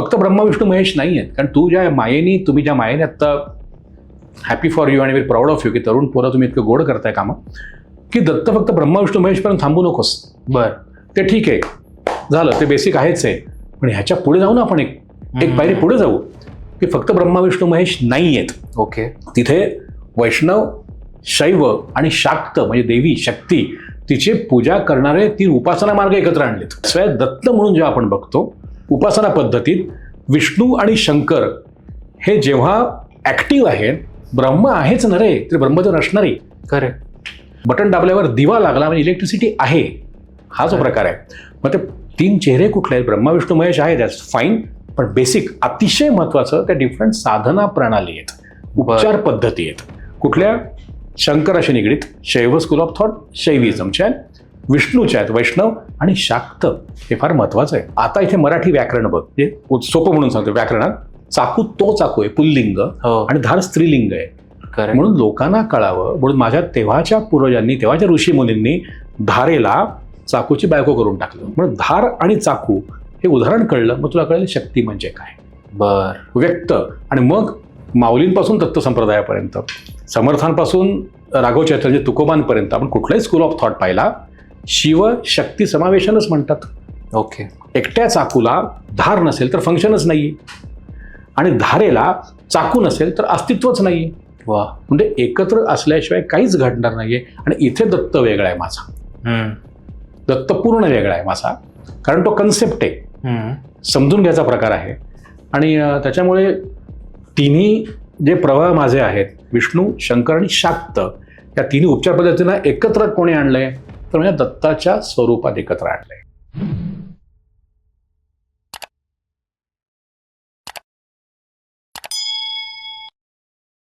फक्त ब्रह्मा विष्णू महेश नाही आहेत कारण तू ज्या मायेनी तुम्ही ज्या मायेने आत्ता हॅपी फॉर यू आणि व्हेरी प्राऊड ऑफ यू की तरुण पोरं तुम्ही इतकं गोड करताय कामं की दत्त फक्त ब्रह्मा विष्णू महेशपर्यंत थांबू नकोस. बर. ते ठीक आहे. झालं ते बेसिक आहेच आहे. पण ह्याच्या पुढे जाऊ ना आपण एक एक पायरी पुढे जाऊ की फक्त ब्रह्मा विष्णू महेश नाही आहेत ओके. तिथे वैष्णव शैव आणि शाक्त म्हणजे देवी शक्ती तिची पूजा करणारे तीन उपासना मार्ग एकत्र आणलेत. स्वय दत्त म्हणून जेव्हा आपण बघतो उपासना पद्धतीत विष्णू आणि शंकर हे जेव्हा ॲक्टिव्ह आहेत ब्रह्म आहेच न रे ते ब्रह्म तर नसणारी. करेक्ट बटन दाबल्यावर दिवा लागला म्हणजे इलेक्ट्रिसिटी आहे. हा जो प्रकार आहे. मग ते तीन चेहरे कुठले आहेत? ब्रह्मा विष्णू महेश आहे दॅट्स फाईन पण बेसिक अतिशय महत्वाचं त्या डिफरंट साधना प्रणाली आहेत. उपचार पद्धती आहेत. कुठल्या? शंकराशी निगडीत. शैव स्कूल ऑफ थॉट शैविझमच्या आहेत विष्णूच्या आहेत वैष्णव आणि शाक्त हे फार महत्वाचं आहे. आता इथे मराठी व्याकरण बघ. हे सोपं म्हणून सांगतो व्याकरणात. चाकू तो चाकू आहे पुल्लिंग हो. आणि धार स्त्रीलिंग आहे. म्हणून लोकांना कळावं म्हणून माझ्या तेव्हाच्या पूर्वजांनी तेव्हाच्या ऋषी मुनींनी धारेला चाकूची बायको करून टाकलं. म्हणून धार आणि चाकू हे उदाहरण कळलं मग तुला कळलं शक्ती म्हणजे काय. बर. व्यक्त. आणि मग माऊलींपासून दत्त संप्रदायापर्यंत समर्थांपासून राघव चैतन्य तुकोबांपर्यंत आपण कुठलाही स्कूल ऑफ थॉट पाहिला शिव शक्ती समावेशनच म्हणतात. ओके. एकट्या चाकूला धार नसेल तर फंक्शनच नाही आणि धारेला चाकू नसेल तर अस्तित्वच नाही वा. म्हणजे एकत्र असल्याशिवाय काहीच घडणार नाहीये. आणि इथे दत्त वेगळा आहे माझा. दत्त पूर्ण वेगळा आहे माझा. कारण तो कन्सेप्ट आहे. समजून घ्यायचा प्रकार आहे. आणि त्याच्यामुळे तिन्ही जे प्रवाह माझे आहेत विष्णू शंकर आणि शाक्त या तिन्ही उपचार पद्धतींना एकत्र कोणी आणलंय? तर म्हणजे दत्ताच्या स्वरूपात एकत्र आणलंय.